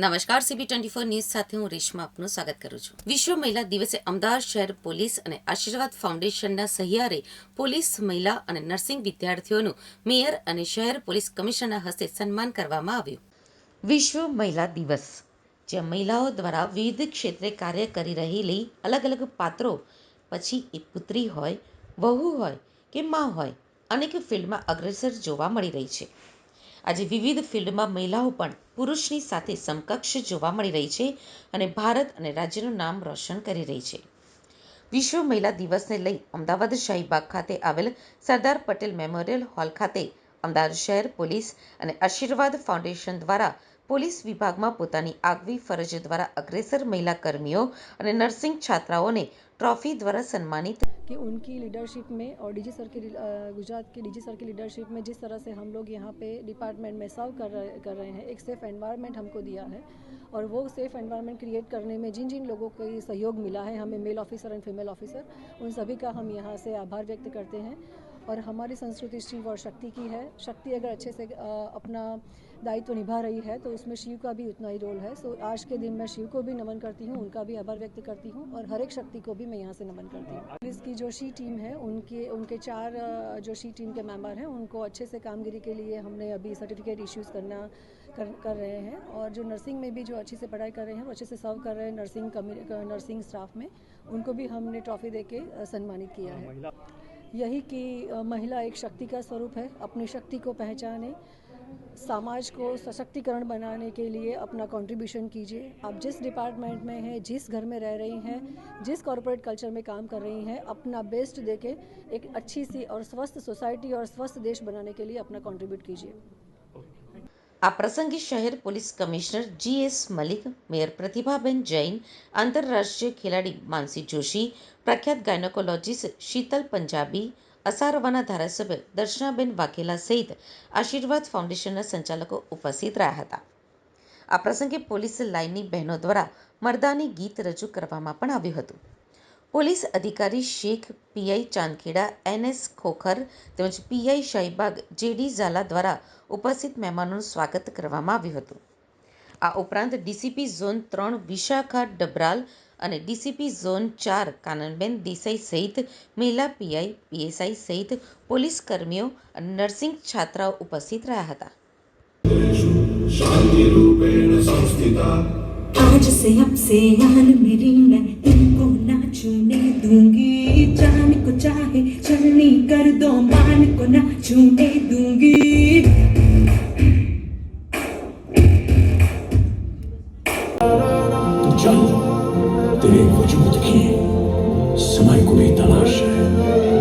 નમસ્કાર, CB twenty four news સાથે હું રેશમા આપનું સ્વાગત કરું છું. વિશ્વ મહિલા દિવસે અમદાવાદ શહેર પોલીસ અને આશીર્વાદ ફાઉન્ડેશનના સહિયારે પોલીસ, મહિલા અને નર્સિંગ વિદ્યાર્થીઓનું મેયર અને શહેર પોલીસ કમિશનરના હસ્તે સન્માન કરવામાં આવ્યું. વિશ્વ મહિલા દિવસ, જ્યાં મહિલાઓ દ્વારા વિવિધ ક્ષેત્રે કાર્ય કરી રહેલી અલગ અલગ પાત્રો, પછી એ પુત્રી હોય, વહુ હોય કે મા હોય, અનેક ફિલ્ડમાં અગ્રેસર જોવા મળી રહી છે. આજે વિવિધ ફિલ્ડમાં મહિલાઓ પણ પુરુષની સાથે સમકક્ષ જોવા મળી રહી છે અને ભારત અને રાજ્યનું નામ રોશન કરી રહી છે. વિશ્વ મહિલા દિવસને લઈ અમદાવાદ શાહીબાગ ખાતે આવેલ સરદાર પટેલ મેમોરિયલ હોલ ખાતે અમદાવાદ શહેર પોલીસ અને આશીર્વાદ ફાઉન્ડેશન દ્વારા પોલીસ વિભાગમાં પોતાની આગવી ફરજ દ્વારા અગ્રેસર મહિલા કર્મીઓ અને નર્સિંગ છાત્રાઓને ટ્રોફી દ્વારા સન્માનિત कि उनकी लीडरशिप में और डीजी सर की अ, गुजरात के डीजी सर की लीडरशिप में जिस तरह से हम लोग यहाँ पे डिपार्टमेंट में सर्व कर रहे कर रहे हैं एक सेफ़ एनवायरनमेंट हमको दिया है और वो सेफ़ एनवायरनमेंट क्रिएट करने में जिन जिन लोगों को ये सहयोग मिला है हमें male officer and female officer उन सभी का हम यहाँ से आभार व्यक्त करते हैं और हमारी संस्कृति शिव और शक्ति की है। शक्ति अगर अच्छे से अपना दायित्व निभा रही है तो उसमें शिव का भी उतना ही रोल है। सो आज के दिन मैं शिव को भी नमन करती हूँ उनका भी आभार व्यक्त करती हूँ और हर एक शक्ति को भी मैं यहाँ से नमन करती हूँ। पुलिस की जो शी टीम है उनके उनके चार जो शी टीम के मेंबर हैं उनको अच्छे से कामगिरी के लिए हमने अभी सर्टिफिकेट इश्यूज़ करना कर, कर रहे हैं। और जो नर्सिंग में भी जो अच्छे से पढ़ाई कर रहे हैं वो अच्छे से सर्व कर रहे हैं नर्सिंग नर्सिंग स्टाफ में उनको भी हमने ट्रॉफी दे के सम्मानित किया है। यही कि महिला एक शक्ति का स्वरूप है, अपनी शक्ति को पहचाने, समाज को सशक्तिकरण बनाने के लिए अपना कंट्रीब्यूशन कीजिए। आप जिस डिपार्टमेंट में हैं, जिस घर में रह रही हैं, जिस कॉरपोरेट कल्चर में काम कर रही हैं, अपना बेस्ट देके एक अच्छी सी और स्वस्थ सोसाइटी और स्वस्थ देश बनाने के लिए अपना कंट्रीब्यूट कीजिए। આ પ્રસંગે શહેર police commissioner G S Malik, mayor Pratibhaben Jain, આંતરરાષ્ટ્રીય ખેલાડી માનસી જોશી, પ્રખ્યાત ગાયનોકોલોજીસ્ટ શીતલ પંજાબી, અસારવાના ધારાસભ્ય દર્શનાબેન વાઘેલા સહિત આશીર્વાદ ફાઉન્ડેશનના સંચાલકો ઉપસ્થિત રહ્યા હતા. આ પ્રસંગે પોલીસ લાઇનની બહેનો દ્વારા મરદાની ગીત રજૂ કરવામાં પણ આવ્યું હતું. પોલીસ અધિકારી શેખ પીઆઈ ચાંદખેડા એનએસ ખોખર તેમજ પીઆઈ શાહીબાગ જેડી ઝાલા દ્વારા ઉપસ્થિત મહેમાનોનું સ્વાગત કરવામાં આવ્યું હતું. આ ઉપરાંત ડીસીપી ઝોન ત્રણ વિશાખા ડબરાલ અને ડીસીપી ઝોન ચાર કાનનબેન દેસાઈ સહિત મહિલા પીઆઈ પીએસઆઈ સહિત પોલીસ કર્મીઓ અને નર્સિંગ છાત્રાઓ ઉપસ્થિત રહ્યા હતા. આજ સે અબ સે યાર મેરી छूने दूँगी। जान को चाहे चलनी कर दो, मान को ना छूने दूँगी। तेरे वजूद की समय को भी तलाश है